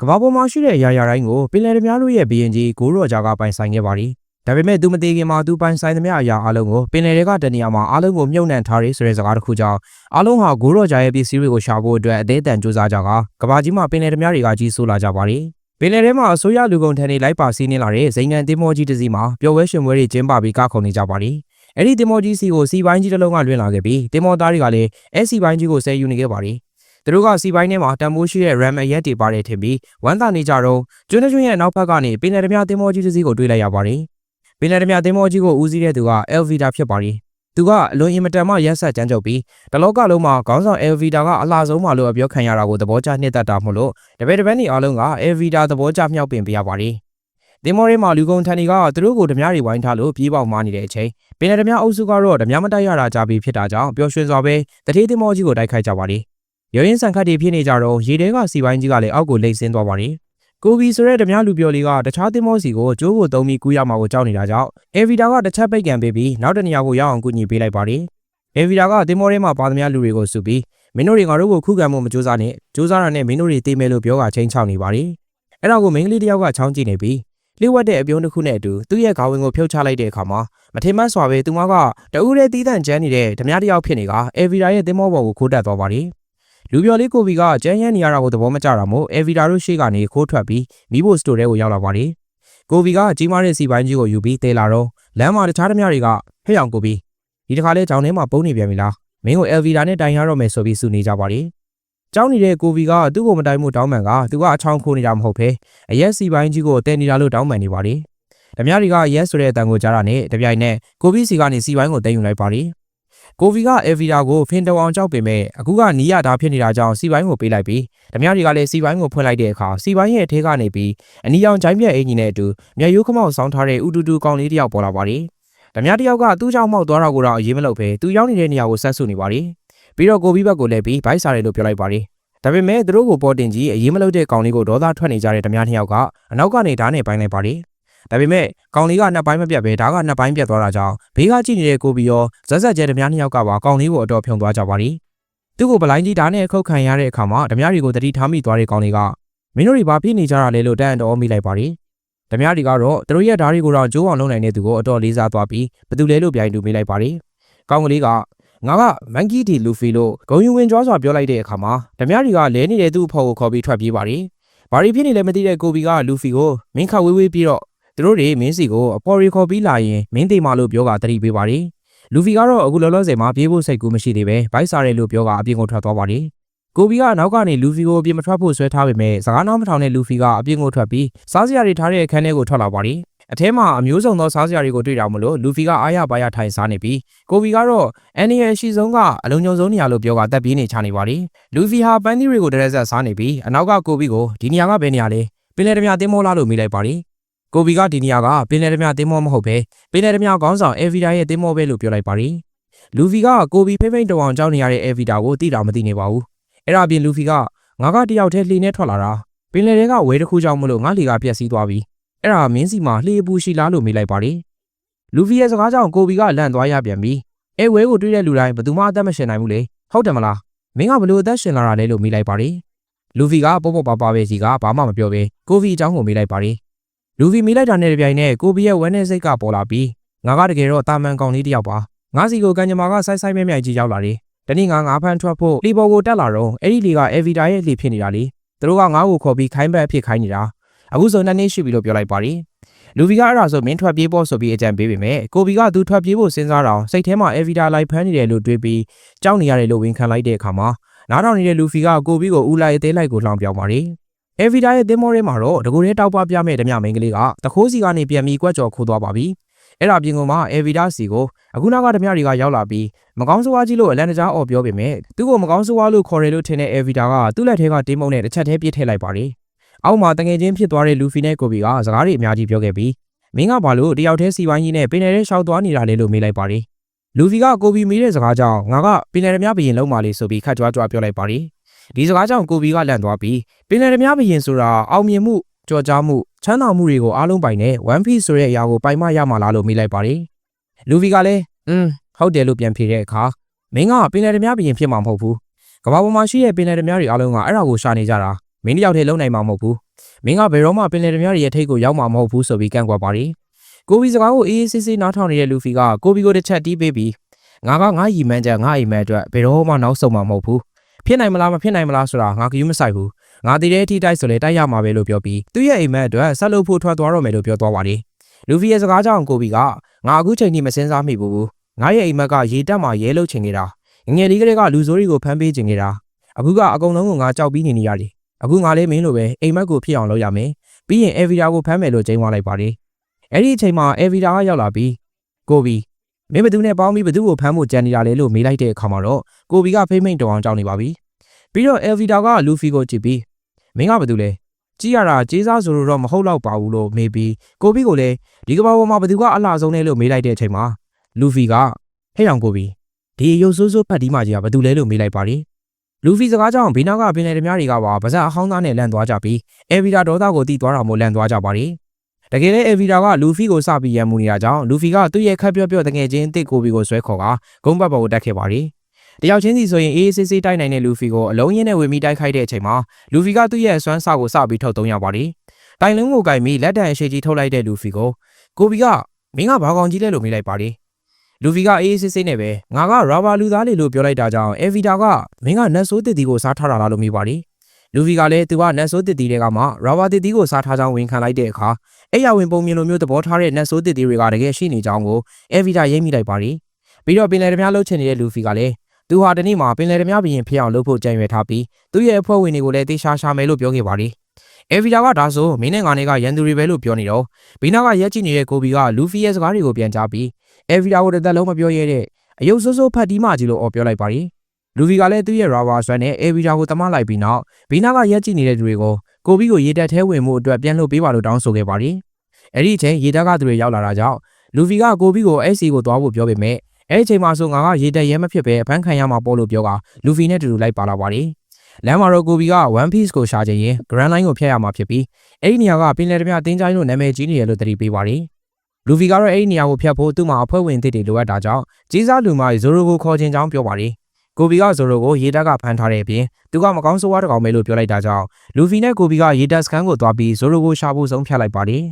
ကမ္ဘာပေါ်မှာရှိတဲ့အရာရာတိုင်းကိုပင်လယ်သမားတို့ရဲ့ဘီရင်ကြီးဂိုးရော်ဂျာကပိုင်ဆိုင်ခဲ့ပါတယ်။ဒါပေမဲ့သူမသေးခင်မှာသူပိုင်ဆိုင်သမျှအရာအလုံးကိုပင်လယ်တွေကတနေရာမှာအလုံးကိုမြုပ်နှံထားရဆိုတဲ့စကားတစ်ခုကြောင့်အလုံးဟာဂိုးရော်ဂျာရဲ့ပစ္စည်းတွေကိုရှာဖို့အတွက်အသေးအတန်ကြိုးစားကြကကမ္ဘာကြီးမှာပင်လယ်သမားတွေကကြီးဆိုးလာကြပါတယ်။ပင်လယ်ထဲမှာအစိုးရလူကုန်ထန်တွေလိုက်ပါစီးနှင်းလာတဲ့ဇိမ်ငံတင်မောကြီးတစ်စီးမှာပျော်ဝဲရှင်ပွဲတွေကျင်းပပြီးကခုန်နေကြပါတယ်။အဲ့ဒီတင်မောကြီးစီကိုစီပိုင်းကြီးတစ်လုံးကလွှင့်လာခဲ့ပြီးတင်မောသားတွေကလည်းအဲ့စီပိုင်းကြီးကိုဆဲယူနေခဲ့ပါတယ်။ သူတို့ကစီပိုင်းထဲမှာတန်မိုးရှိတဲ့ RAM အရက်တွေပါတယ်ထင်ပြီးဝမ်းသာနေကြတော့ကျွန်းကျွန်းရဲ့နောက်ဘက်ကနေပင်လယ်ဓမြသင်္ဘောကြီးတစ်စီးကိုတွေ့လိုက်ရပါတယ်။ပင်လယ်ဓမြသင်္ဘောကြီးကိုဦးစီးတဲ့သူက Elvita ဖြစ်ပါတယ်။သူကအလွန်အင်မတန်မှရက်ဆက်ကြမ်းကြုတ်ပြီးတလောကလုံးမှာခေါင်းဆောင် Elvita ကအလှဆုံးမှလို့အပြောခံရတာကိုသဘောကျနှစ်သက်တာမို့လို့တပည့်တပည့်နေအားလုံးက Elvita သဘောကျမြောက်ပင်ပေးရပါတယ်။သင်္ဘောထဲမှာလူကုန်ထန်တွေကသူတို့ကိုဓမြတွေဝိုင်းထားလို့ပြေးပေါက်မာနေတဲ့အချိန်ပင်လယ်ဓမြအုပ်စုကတော့ဓမြမတိုက်ရတာကြပြီးဖြစ်တာကြောင့်ပျော်ရွှင်စွာပဲတတိသင်္ဘောကြီးကိုတိုက်ခိုက်ကြပါတယ်။ ရရင်ဆန်ခတ်တွေဖြစ်နေကြတော့ရေထဲကစီပိုင်းကြီးကလည်းအောက်ကိုလိမ့်ဆင်းသွားပါတယ်။ကိုဘီဆိုတဲ့ဓမြလူပြော်လေးကတခြားသင်္ဘောစီကိုကျိုးကိုသုံးပြီးကူးရမှာကိုကြောက်နေတာကြောင့်အေဗီတာကတစ်ချက်ပိတ်ကန်ပေးပြီးနောက်တနေရာကိုရောက်အောင်ကူညီပေးလိုက်ပါတယ်။အေဗီတာကသင်္ဘောထဲမှာပါသမျှလူတွေကိုစုပြီးမင်းတို့တွေငါတို့ကိုခုခံမှုမကြိုးစားနဲ့ကြိုးစားတာနဲ့မင်းတို့တွေတေးမယ်လို့ပြောကချင်းချောက်နေပါတယ်။အဲ့ဒါကိုမိန်းကလေးတစ်ယောက်ကချောင်းကြည့်နေပြီးလျှို့ဝှက်တဲ့အပြုံးတစ်ခုနဲ့အတူသူ့ရဲ့ခေါင်းဝင်ကိုဖြုတ်ချလိုက်တဲ့အခါမှာမထင်မှတ်စွာပဲသူမကတဦးတည်းတီးတန့်ကျန်းနေတဲ့ဓမြတစ်ယောက်ဖြစ်နေကအေဗီတာရဲ့သင်္ဘောပေါ်ကိုခိုးတက်သွားပါတယ်။ လူပြော်လေးကိုဗီကကျန်းရမ်းနေရတာကိုသဘောမကျတာမို့အေဗီတာတို့ရှေ့ကနေခိုးထွက်ပြီးမိဖို့စတိုထဲကိုရောက်လာပါတယ်။ကိုဗီကကြီးမားတဲ့စီပိုင်းကြီးကိုယူပြီးတဲလာတော့လမ်းမှာတခြားသမားတွေကဟဲ့အောင်ကိုဗီဒီတစ်ခါလဲကြောင်ထဲမှာပုံနေပြန်ပြီလားမင်းကိုအေဗီတာနဲ့တိုင်ရတော့မယ်ဆိုပြီးစုနေကြပါတယ်။ကြောင်းနေတဲ့ကိုဗီကသူ့ကိုမတိုင်မှုတောင်းပန်ကသူကအချောင်းခိုးနေတာမဟုတ်ဘဲအရက်စီပိုင်းကြီးကိုတဲနေတာလို့တောင်းပန်နေပါတယ်။ဓမြတွေကအရက်ဆိုတဲ့အတန်ကိုကြားတာနဲ့တပြိုင်နက်ကိုဗီစီကနေစီပိုင်းကိုတဲယူလိုက်ပါတယ်။ ကိုဗီကအေဗီတာကိုဖင်တောင်အောင်ကြောက်ပေမဲ့အခုကနီးရတာဖြစ်နေတာကြောင့်စီပိုင်းကိုပေးလိုက်ပြီးဓမြတွေကလည်းစီပိုင်းကိုဖွင့်လိုက်တဲ့အခါစီပိုင်းရဲ့အထဲကနေပြီးအနီရောင်ဂျိုင်းပြက်အင်ကြီးနဲ့အတူမျက်ရိုးခမောက်ဆောင်းထားတဲ့ဥတူတူကောင်လေးတစ်ယောက်ပေါ်လာပါတယ်ဓမြတစ်ယောက်ကသူ့ကြောင့်မောက်သွားတာကိုတော့အရေးမလုပ်ပဲသူရောက်နေတဲ့နေရာကိုဆက်ဆုနေပါတယ်ပြီးတော့ကိုဗီဘက်ကိုလည်းပြီးဘိုက်စားတယ်လို့ပြောလိုက်ပါတယ်ဒါပေမဲ့သူတို့ကိုပေါ်တင်ကြီးအရေးမလုပ်တဲ့ကောင်လေးကိုဒေါသထွက်နေကြတဲ့ဓမြနှစ်ယောက်ကအနောက်ကနေဓာတ်နဲ့ပိုင်းလိုက်ပါတယ် ဒါပေမဲ့ကောင်လေးကနှစ်ပိုင်းမပြတ်ပဲဓာတ်ကနှစ်ပိုင်းပြတ်သွားတာကြောင့်ဘေးကကြည့်နေတဲ့ကိုဗီရောဇက်ဇက်ကျဲဓမြနှစ်ယောက်ကပါကောင်လေးကိုအတော်ဖြုံသွားကြပါတယ်သူ့ကိုဗလိုင်းကြီးဓာတ်နဲ့အခုတ်ခံရတဲ့အခါမှာဓမြတွေကိုတတိထားမိသွားတဲ့ကောင်လေးကမင်းတို့တွေဘာဖြစ်နေကြတာလဲလို့တန်တော်မိလိုက်ပါတယ်ဓမြတွေကတော့သူတို့ရဲ့ဓာတ်တွေကိုတော့ကျိုးအောင်လုပ်နိုင်တဲ့သူကိုအတော်လေးစားသွားပြီးဘယ်သူလဲလို့ပြိုင်တူမိလိုက်ပါတယ်ကောင်ကလေးကငါကမန်ကီဒီလူဖီလို့ဂုံယူဝင်ကြွားစွာပြောလိုက်တဲ့အခါမှာဓမြတွေကလဲနေတဲ့သူ့အဖေကိုခေါ်ပြီးထွက်ပြေးပါတယ်ဘာတွေဖြစ်နေလဲမသိတဲ့ကိုဗီကလူဖီကိုမင်းခတ်ဝေးဝေးပြီးတော့ သူတို့တွေမင်းစီကိုအပေါ်ရီခေါ်ပြီးလာရင်မင်းသိမာလို့ပြောကတတိပေးပါတယ်။လူဖီကတော့အခုလောလောဆယ်မှာပြေးဖို့စိတ်ကူးမရှိသေးပဲဘိုက်စားတယ်လို့ပြောကအပြင်ကိုထွက်သွားပါတယ်။ကိုဗီကနောက်ကနေလူဖီကိုအပြင်မထွက်ဖို့ဆွဲထားပေမဲ့စကားနားမထောင်တဲ့လူဖီကအပြင်ကိုထွက်ပြီးစားစရာတွေထားတဲ့အခန်းထဲကိုထွက်လာပါတယ်။အထဲမှာအမျိုးစုံသောစားစရာတွေကိုတွေ့တာမလို့လူဖီကအားရပါရထိုင်စားနေပြီးကိုဗီကတော့အန်နီရဲ့ရှိဆုံးကအလုံးညုံဆုံးနေရာလို့ပြောကတက်ပြေးနေချနေပါတယ်။လူဖီဟာပန်းသီးတွေကိုတရက်ဆက်စားနေပြီးအနောက်ကကိုဗီကိုဒီနေရာကဘယ်နေရာလဲပင်လယ်ဓမြတင်းမောလားလို့မိလိုက်ပါတယ်။ ကိုဗီကဒီနေရာကပင်လယ်ဓမြတင်းမောမဟုတ်ပဲပင်လယ်ဓမြခေါင်းဆောင်အေဗီတာရဲ့တင်းမောပဲလို့ပြောလိုက်ပါတယ်။လူဗီကကိုဗီဖိမ့်ဖိမ့်တောင်အောင်ကြောက်နေရတဲ့အေဗီတာကိုတိတာမသိနေပါဘူး။အဲ့ဒါအပြင်လူဗီကငါကတယောက်တည်းလှေနဲ့ထွက်လာတာပင်လယ်ထဲကဝဲတစ်ခုကြောင့်မလို့ငါလှေကပြက်စီးသွားပြီ။အဲ့ဒါမင်းစီမှာလှေပူရှိလားလို့မေးလိုက်ပါတယ်။လူဗီရဲ့စကားကြောင့်ကိုဗီကလန့်သွားရပြန်ပြီ။အဲဝဲကိုတွေ့တဲ့လူတိုင်းဘယ်သူမှအသက်မရှင်နိုင်ဘူးလေ။ဟုတ်တယ်မလား။မင်းကဘလို့အသက်ရှင်လာတာလဲလို့မေးလိုက်ပါတယ်။လူဗီကပေါ့ပေါ့ပါပါပဲစီကဘာမှမပြောပဲကိုဗီအကြောင်းကိုမေးလိုက်ပါတယ်။ လူဗီမိလိုက်တာနဲ့တပြိုင်နက်ကိုဗီရဲ့ဝမ်းနဲ့စိတ်ကပေါ်လာပြီးငါကတကယ်တော့တာမန်ကောင်လေးတစ်ယောက်ပါငါစီကိုကန်ကြမာကဆိုက်ဆိုက်မဲမြိုင်ကြီးရောက်လာတယ်တနေ့ငါငါဖမ်းထွက်ဖို့လီပေါ်ကိုတက်လာတော့အဲ့ဒီလီကအေဗီတာရဲ့လီဖြစ်နေတာလေသူတို့ကငါ့ကိုခေါ်ပြီးခိုင်းဘက်အဖြစ်ခိုင်းနေတာအခုဆိုနှစ်နှစ်ရှိပြီလို့ပြောလိုက်ပါတယ်လူဗီကအဲ့ဒါဆိုမင်းထွက်ပြေးဖို့ဆိုပြီးအကြံပေးပေမဲ့ကိုဗီကသူထွက်ပြေးဖို့စဉ်းစားတော့စိတ်ထဲမှာအေဗီတာလိုက်ဖမ်းနေတယ်လို့တွေးပြီးကြောက်နေရတယ်လို့ဝန်ခံလိုက်တဲ့အခါမှာနားထောင်နေတဲ့လူဖီကကိုဗီကိုဦးလိုက်အသေးလိုက်ကိုလှောင်ပြောင်းပါတယ် အေဗီတာရဲ့တင်မောထဲမှာတော့တကူလေးတောက်ပပြမဲ့ဓမြမိန်ကလေးကတခိုးစီကနေပြန်ပြီးကွက်ကြော်ခိုးသွားပါပြီအဲ့ဒါပြင်ကုန်မှာအေဗီတာစီကိုအခုနောက်ကဓမြတွေကရောက်လာပြီးမကောင်းဆိုးဝါးကြီးလို့အလန်တကြားအော်ပြောပေမဲ့သူ့ကိုမကောင်းဆိုးဝါးလို့ခေါ်တယ်လို့ထင်တဲ့အေဗီတာကသူ့လက်ထဲကတင်းမုံနဲ့တစ်ချက်တည်းပြစ်ထည့်လိုက်ပါတယ်အောက်မှာတငယ်ချင်းဖြစ်သွားတဲ့လူဖီနဲ့ကိုဗီကစကားတွေအများကြီးပြောခဲ့ပြီးမင်းကဘာလို့တယောက်တည်းစီပိုင်းကြီးနဲ့ပင်လယ်ထဲရှောက်သွားနေတာလဲလို့မေးလိုက်ပါတယ်လူဖီကကိုဗီမေးတဲ့စကားကြောင့်ငါကပင်လယ်ဓမြဘရင်လုံးပါလေဆိုပြီးခတ်ကြွားကြွားပြောလိုက်ပါတယ် ဒီစကားကြောင့်ကိုဗီကလန့်သွားပြီးပင်လယ်ဓမြဘရင်ဆိုတာအောင်မြင်မှုကြော်ကြားမှုချမ်းသာမှုတွေကိုအားလုံးပိုင်တဲ့ One Piece ဆိုတဲ့အရာကိုပိုင်မရမှာလားလို့မေးလိုက်ပါတယ်လူဖီကလည်းอืมဟုတ်တယ်လို့ပြန်ဖြေတဲ့အခါမင်းကပင်လယ်ဓမြဘရင်ဖြစ်မှာမဟုတ်ဘူးကမ္ဘာပေါ်မှာရှိတဲ့ပင်လယ်ဓမြတွေအားလုံးကအဲ့ဒါကိုရှာနေကြတာမင်းတယောက်တည်းလုံနိုင်မှာမဟုတ်ဘူးမင်းကဘယ်တော့မှပင်လယ်ဓမြတွေရဲ့ထိတ်ကိုရောက်မှာမဟုတ်ဘူးဆိုပြီးကန့်ကွက်ပါတယ်ကိုဘီစကားကိုအေးအေးဆေးဆေးနားထောင်နေတဲ့လူဖီကကိုဘီကိုတစ်ချက်တီးပေးပြီးငါကငါရီမန်းချက်ငါအိမ်မက်အတွက်ဘယ်တော့မှနောက်ဆုတ်မှာမဟုတ်ဘူး ဖြစ်နိုင်မလားမဖြစ်နိုင်မလားဆိုတာငါကယူမဆိုင်ဘူးငါတည်တဲ့အထိတိုက်ဆိုလဲတိုက်ရမှာပဲလို့ပြောပြီးသူ့ရဲ့အိမ်မက်အတွက်ဆက်လုပ်ဖို့ထွက်သွားတော့မယ်လို့ပြောသွားပါတယ်လူဖီရဲ့စကားကြောင့်ကိုဘီကငါအခုချိန်ထိမစင်စားမိဘူးငါရဲ့အိမ်မက်ကရေတက်မှာရဲလုတ်ချင်နေတာငငယ်လေးကလေးကလူစိုးတွေကိုဖမ်းပေးချင်နေတာအခုကအကုန်လုံးကိုငါကြောက်ပြီးနေနေရတယ်အခုငါလေးမင်းလိုပဲအိမ်မက်ကိုဖြစ်အောင်လုပ်ရမယ်ပြီးရင်အေဗီတာကိုဖမ်းမယ်လို့ချိန်သွားလိုက်ပါတယ်အဲ့ဒီအချိန်မှာအေဗီတာကရောက်လာပြီးကိုဘီ မင်းဘသူနဲ့ပေါင်းပြီးဘသူကိုဖမ်းဖို့ကြံနေတာလဲလို့မေးလိုက်တဲ့အခါမှာတော့ကိုဘီကဖိမိန်တောင်အောင်ကြောက်နေပါပြီပြီးတော့အေဗီတာကလူဖီကိုကြည့်ပြီးမင်းကဘသူလဲကြည့်ရတာကြေးစားဆိုလို့တော့မဟုတ်တော့ပါဘူးလို့မေးပြီးကိုဘီကိုလည်းဒီကဘာပေါ်မှာဘသူကအလှဆုံးလဲလို့မေးလိုက်တဲ့အချိန်မှာလူဖီကဟဲ့အောင်ကိုဘီဒီရုပ်ဆိုးဆိုးဖတ်ဒီမာကြီးကဘသူလဲလို့မေးလိုက်ပါတယ်လူဖီစကားကြောင့်ဘေးနားကပင်လယ်ဓမြတွေကပါဗဇက်အဟောင်းသားနဲ့လန့်သွားကြပြီးအေဗီတာဒေါသကိုတီးသွားတာမို့လန့်သွားကြပါတယ် တကယ်လည်းအေဗီတာကလူဖီကိုစပြီးရန်မှုနေတာကြောင့်လူဖီကသူ့ရဲ့ခက်ပြော့ပြော့တငယ်ချင်းတစ်ကိုဘီကိုဆွဲခေါ်ကဂုံးပတ်ပေါ်ကိုတက်ခဲ့ပါတယ်တယောက်ချင်းစီဆိုရင်အေးအေးဆေးဆေးတိုက်နိုင်တဲ့လူဖီကိုအလုံးရင်းနဲ့ဝင်ပြီးတိုက်ခိုက်တဲ့အချိန်မှာလူဖီကသူ့ရဲ့အစွမ်းစကိုစပြီးထုတ်သုံးရပါတယ်တိုင်လုံးကိုကင်ပြီးလက်တံအရှိကြီးထုတ်လိုက်တဲ့လူဖီကိုကိုဘီကမင်းကဘာကောင်ကြီးလဲလို့မေးလိုက်ပါတယ်လူဖီကအေးအေးဆေးဆေးနဲ့ပဲငါကရာဘာလူသားလေလို့ပြောလိုက်တာကြောင့်အေဗီတာကမင်းကနတ်ဆိုးတစ်တီကိုစားထားတာလားလို့မေးပါတယ် လူဖီကလည်းသူကနတ်ဆိုးတစ်တီတွေကမှရာဘာတစ်တီကိုစားထားကြောင်းဝန်ခံလိုက်တဲ့အခါအဲ့ရဝင်ပုံမြင်လိုမျိုးသဘောထားတဲ့နတ်ဆိုးတစ်တီတွေကတကယ်ရှိနေကြောင်းကိုအေဗီတာရိပ်မိလိုက်ပါတယ်ပြီးတော့ပင်လယ်ဓမြလှုပ်ချင်နေတဲ့လူဖီကလည်းသူဟာတနေ့မှာပင်လယ်ဓမြဘရင်ဖြစ်အောင်လုပ်ဖို့ကြံရွယ်ထားပြီးသူ့ရဲ့အဖွဲ့ဝင်တွေကိုလည်းတေရှာရှာမယ်လို့ပြောခဲ့ပါတယ်အေဗီတာကဒါဆိုမင်းနဲ့ငါနဲ့ကရန်သူတွေပဲလို့ပြောနေတော့ဘီနာကရက်ကြည့်နေတဲ့ကိုဘီကလူဖီရဲ့စကားတွေကိုပြန်ကြားပြီးအေဗီတာကိုတစ်သက်လုံးမပြောရတဲ့အယုတ်ဆိုးဆိုးဖတ်တီးမှကြီးလို့အော်ပြောလိုက်ပါတယ် လူဖီကလည်းသူ့ရဲ့ရာဘာဆွဲနဲ့အေဗီတာကိုတမလိုက်ပြီးနောက်ဘီနာကရက်ကြည့်နေတဲ့သူတွေကိုကိုဘီကိုရေတက်ထဲဝင်မှုအတွက်ပြန်လှုပ်ပေးပါလို့တောင်းဆိုခဲ့ပါတယ်အဲ့ဒီအချိန်ရေတက်ကသူတွေရောက်လာတာကြောင့်လူဖီကကိုဘီကိုအဲ့စီကိုသွားဖို့ပြောပေမဲ့အဲ့ဒီအချိန်မှာဆိုငါကရေတက်ရဲမဖြစ်ပဲအဖမ်းခံရမှာပေါ့လို့ပြောကလူဖီနဲ့တူတူလိုက်ပါလာပါတယ်လမ်းမှာတော့ကိုဘီက One Piece ကိုရှာချင်ရင် Grand Line ကိုဖျက်ရမှာဖြစ်ပြီးအဲ့ဒီနေရာကပင်လယ်ဓမြအတင်းချိုင်းလို့နာမည်ကြီးနေတယ်လို့သတိပေးပါတယ်လူဖီကတော့အဲ့ဒီနေရာကိုဖျက်ဖို့သူ့မှာအဖွဲ့ဝင်သစ်တွေလိုအပ်တာကြောင့်ကြီးစားလူမဇိုရိုကိုခေါ်ချင်ကြောင်းပြောပါတယ် ကိုဘီကဇိုရိုကိုရေတက်ကဖမ်းထားတဲ့အပြင်သူကမကောင်းဆိုးဝါးတစ်ကောင်ပဲလို့ပြောလိုက်တာကြောင့်လူဖီနဲ့ကိုဘီကရေတက်စကန်ကိုသွားပြီးဇိုရိုကိုရှာဖို့ဆုံးဖြတ်လိုက်ပါတယ်